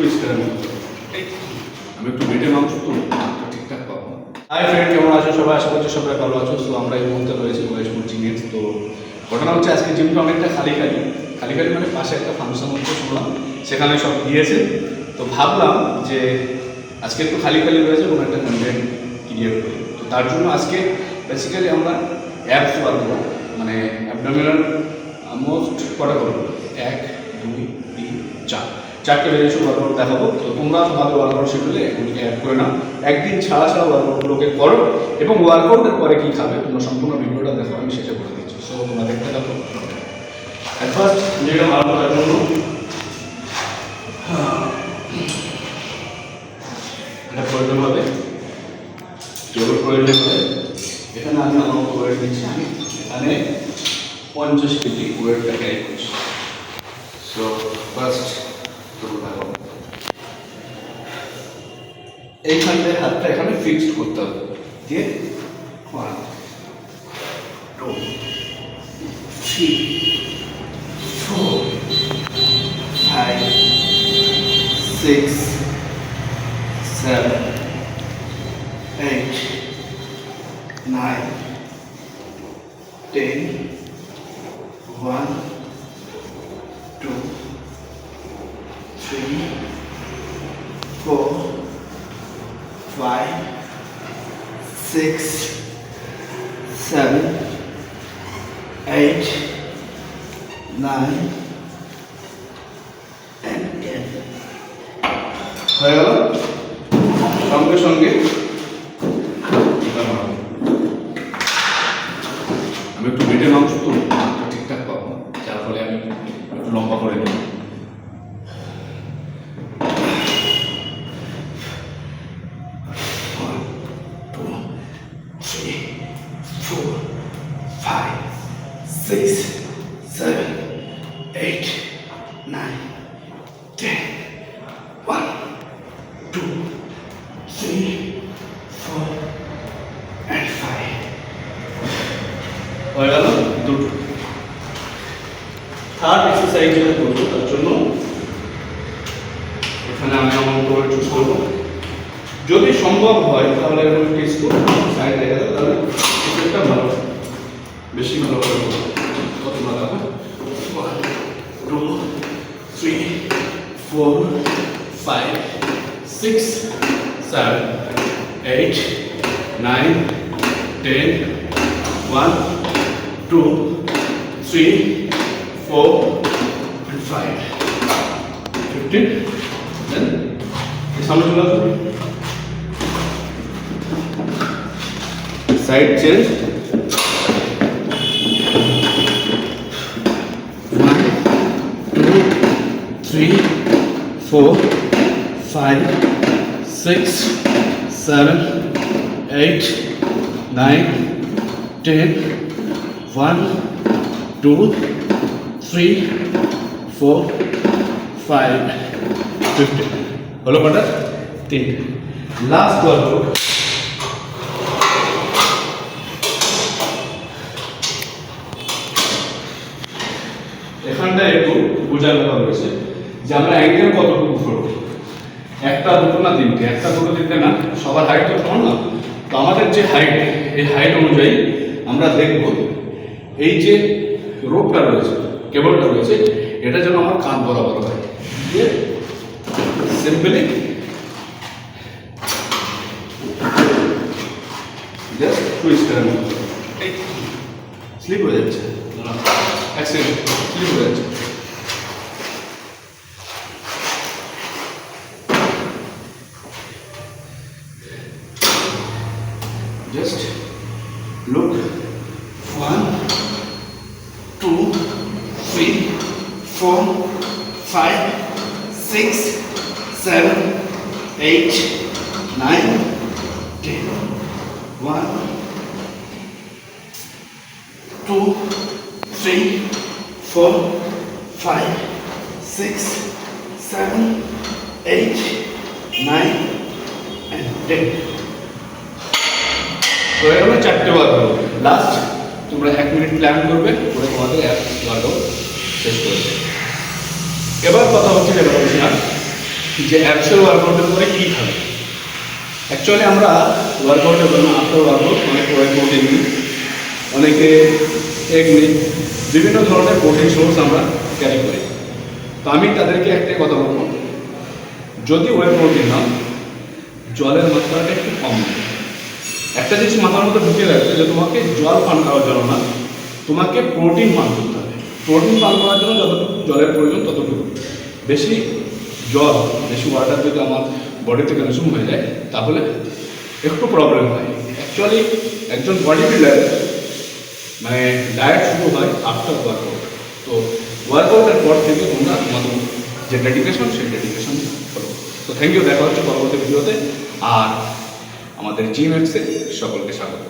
পরিষ্কারের মতো আমি একটু বেটে মাংস তো মাংসটা ঠিকঠাক পাবো। হাই ফ্রেন্ড কেমন আছো সবাই? আশা করছি সবাই ভালো আছো। তো আমরা এই মুহূর্তে রয়েছি মহেশপুর জিমের তো ঘটনা হচ্ছে আজকে জিমটা অনেকটা খালি খালি খালি খালি মানে পাশে একটা ফাংশন হচ্ছে শুনলাম। সেখানে সব গিয়েছে। তো ভাবলাম যে আজকে একটু খালি খালি রয়েছে কোনো একটা কন্টেন্ট ক্রিয়েট করি। তো তার জন্য আজকে বেসিক্যালি আমরা অ্যাপস বার করব মানে অ্যাবডোমিনাল মোস্ট কটা করব? এক দুই তিন চার। চারটে বেজে ওয়ার্কআউট দেখাবো। তো তোমরা তোমাদের ওয়ার্কআউট শিখলে এগুলিকে অ্যাড করে নাও। একদিন ছাড়া ছাড়া ওয়ার্কআউটগুলোকে করো এবং ওয়ার্কআউটের পরে কী খাবে, তোমরা সম্পূর্ণ ভিডিওটা দেখো, আমি সেটা করে দিচ্ছি। সো তোমরা দেখতে থাকো। অ্যাট ফার্স্ট যেটা ভালো করার জন্য এটা প্রয়োজন হবে যোগের প্রয়োজন হবে। এখানে আমি আমার ওয়েট দিচ্ছি, আমি এখানে পঞ্চাশ কেজি ওয়েটটা ক্যারি করছি। সো ফার্স্ট এইখানটায় হাতটা এখানে ফিক্সড করতে হবে। দিয়ে one four five six seven, eight, nine, ten, one, five, six, seven, eight, nine, and ten. হয়ে গেল সঙ্গে সঙ্গে। আমি একটু বেটে মাংস তো ঠিকঠাক পাবো যার ফলে আমি একটু লম্বা করে নিই One, two, three, four, five, six, seven, eight, nine, ten. One, two, three, four, and five. হয়ে গেল? দুটো। থার্ড এক্সারসাইজ যেটা করব তার জন্য এখানে আমি আমার উপরে চুজ করব। যদি সম্ভব হয় তাহলে এরকম টেস্ট করব। সাইড দেখা যাবে তাহলে একটা ভালো বেশি ভালো করে করব। কত ভালো হবে one two three four five six seven eight nine ten one two three four and five fifteen then সামনে চলে আসুন side change one four, five, six, seven, eight, nine, ten, one, two, three, four, five, fifteen. হলো কটা তিনটে last workout এখানটা একটু ব্যাপার রয়েছে যে আমরা অ্যাঙ্গেল কতটুকু করব? একটা দুটো না তিনটে? একটা দুটো তিনটে না? সবার হাইট তো সমান না? তো আমাদের যে হাইট এই হাইট অনুযায়ী আমরা দেখব এই যে রোপটা রয়েছে, কেবলটা রয়েছে, এটা যেন আমার কাঁধ বরাবর হয়। সিম্পলি জাস্ট স্লিপ হয়ে যাচ্ছে। স্লিপ হয়ে যাচ্ছে। Two, three, four, five, six, seven, eight, nine, ten. One, two, three, four, five, six, seven, eight, nine, and ten. হয়ে গেল চারটে ওয়ার্কআউট লাস্ট তোমরা এক মিনিট প্ল্যান করবে, করে তোমাদের এক ওয়ার্কআউট শেষ করবে এবার কথা হচ্ছে যেটা বলছিলাম, যে অ্যাকচুয়াল ওয়ার্কআউটের পরে কী খাবে? অ্যাকচুয়ালি আমরা ওয়ার্কআউটের জন্য আফটার ওয়ার্কআউট অনেক ওয়াই প্রোটিন নিই, অনেকে এগ নিই, বিভিন্ন ধরনের প্রোটিন সোর্স আমরা ক্যারি করি। তো আমি তাদেরকে একটাই কথা বলব, যদি ওয়াই প্রোটিন নাও জলের মাত্রাটা একটু কম নেবে একটা জিনিস মাথার মধ্যে ঢুকে রাখবে যে তোমাকে জল পান করার জন্য না, তোমাকে প্রোটিন পান করতে হবে। প্রোটিন পান করার জন্য যতটুকু জলের প্রয়োজন ততটুকু। বেশি জল, বেশি ওয়াটার যদি আমার বডিতে কনজিউম হয়ে যায়, তাহলে একটু প্রবলেম হয়। অ্যাকচুয়ালি একজন বডি বিল্ডার মানে ডায়েট শুরু হয় আফটার ওয়ার্কআউট তো ওয়ার্কআউটের পর থেকে তোমরা তোমাদের যে ডেডিকেশন সেই ডেডিকেশন ফলো তো থ্যাংক ইউ দেখা হচ্ছে পরবর্তী ভিডিওতে আর আমাদের জিম এক্সে সকলকে স্বাগত।